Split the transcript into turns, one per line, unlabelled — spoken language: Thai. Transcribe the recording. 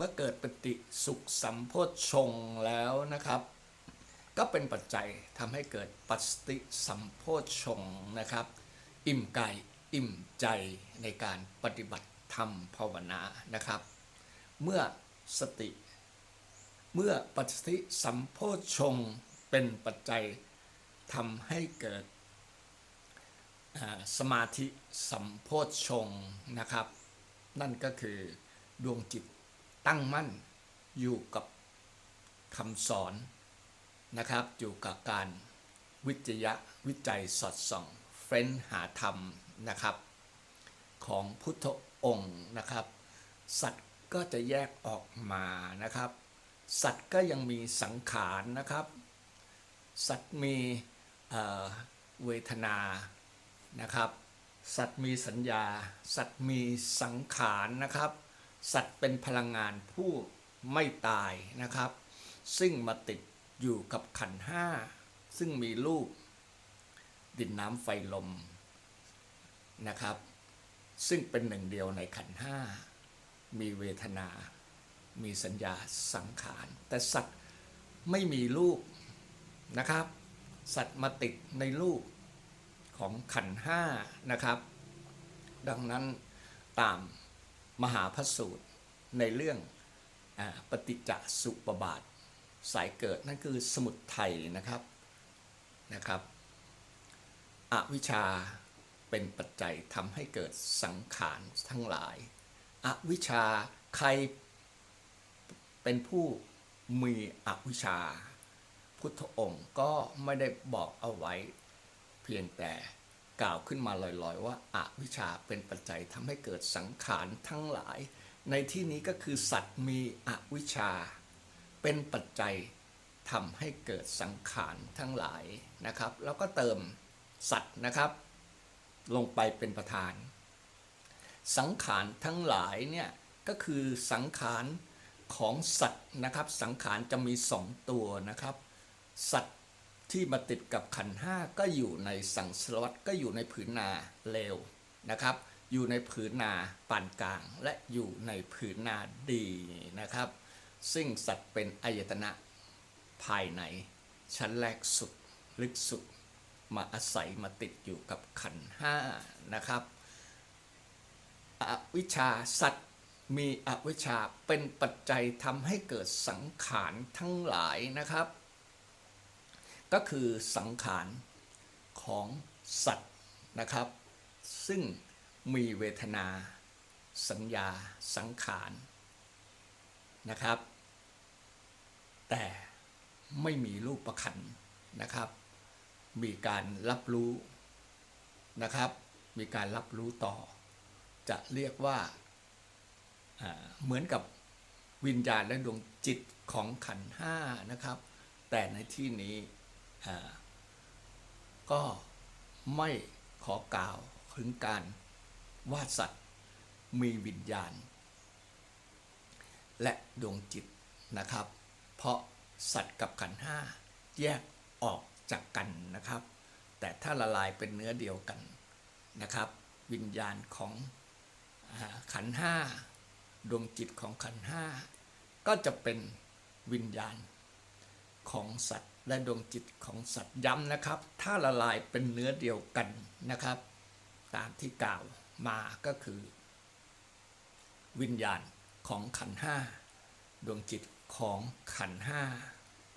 เมื่อเกิดปฏิสุขสัมโพชฌงแล้วนะครับ ก็เป็นปัจจัยทำให้เกิดปัสติสัมโพชฌงนะครับ อิ่มกายอิ่มใจในการปฏิบัติธรรมภาวนานะครับ เมื่อสติ เมื่อปัสติสัมโพชฌงเป็นปัจจัยทำให้เกิดสมาธิสัมโพชฌงนะครับ นั่นก็คือดวงจิต ตั้งมั่นอยู่กับคำสอนนะครับ อยู่กับการวิจยะวิจัยสอดส่องเฟ้นหาธรรมนะครับ ของพุทธองค์นะครับ สัตว์ก็จะแยกออกมานะครับ สัตว์ก็ยังมีสังขารนะครับ สัตว์มีเอ่อเวทนานะครับ สัตว์มีสัญญา สัตว์มีสังขารนะครับ สัตว์เป็นพลังงานผู้ไม่ตายนะครับ ซึ่งมาติดอยู่กับขันห้า ซึ่งมีรูปดินน้ำไฟลมนะครับ ซึ่งเป็นหนึ่งเดียวในขันห้า มีเวทนา มีสัญญาสังขาร แต่สัตว์ไม่มีรูปนะครับ สัตว์มาติดในรูปของขันห้านะครับ ดังนั้นตาม มหาพระสูตรในเรื่องอปฏิจจสุปบาท สายเกิดนั่นคือสมุดไทยนะครับนะครับอวิชชาเป็นปัจจัยทำให้เกิดสังขารทั้งหลาย อวิชชาใครเป็นผู้มีอวิชชา พุทธองค์ก็ไม่ได้บอกเอาไว้ เพียงแต่ กล่าวขึ้นมาลอยๆ ว่าอาวิชชาเป็นปัจจัยทำให้เกิดสังขารทั้งหลาย ในที่นี้ก็คือสัตว์มีอวิชชา เป็นปัจจัยทำให้เกิดสังขารทั้งหลายนะครับ แล้วก็เติมสัตว์นะครับ ลงไปเป็นประธาน สังขารทั้งหลายเนี่ยก็คือสังขารของสัตว์นะครับ สังขารจะมีสองตัวนะครับ สัตว์ ที่มาติดกับขันห้าก็อยู่ในสังสารวัตก็อยู่ในผืนนาเลวนะครับ อยู่ในผืนนาปานกลาง และอยู่ในผืนนาดีนะครับ ซึ่งสัตว์เป็นอายตนะภายใน ชั้นแรกสุดลึกสุดมาอาศัยมาติดอยู่กับขันห้านะครับอวิชชาสัตว์มีอวิชชาเป็นปัจจัยทำให้เกิดสังขารทั้งหลายนะครับ ก็คือสังขารของสัตว์นะครับ ซึ่งมีเวทนา สัญญา สังขารนะครับ แต่ไม่มีรูปประคันนะครับ มีการรับรู้นะครับ มีการรับรู้ต่อ จะเรียกว่าเหมือนกับวิญญาณและดวงจิตของขันห้านะครับ แต่ในที่นี้ ก็ไม่ขอกล่าวถึงการว่าสัตว์มีวิญญาณ และดวงจิตนะครับ เพราะสัตว์กับขันห้าแยกออกจากกันนะครับ แต่ถ้าละลายเป็นเนื้อเดียวกันนะครับ วิญญาณของขันห้าดวงจิตของขันห้าก็จะเป็นวิญญาณของสัตว์ และดวงจิตของสัตว์ย้ำนะครับ ถ้าละลายเป็นเนื้อเดียวกันนะครับ ตามที่กล่าวมาก็คือ วิญญาณของขันห้าดวงจิตของขันห้า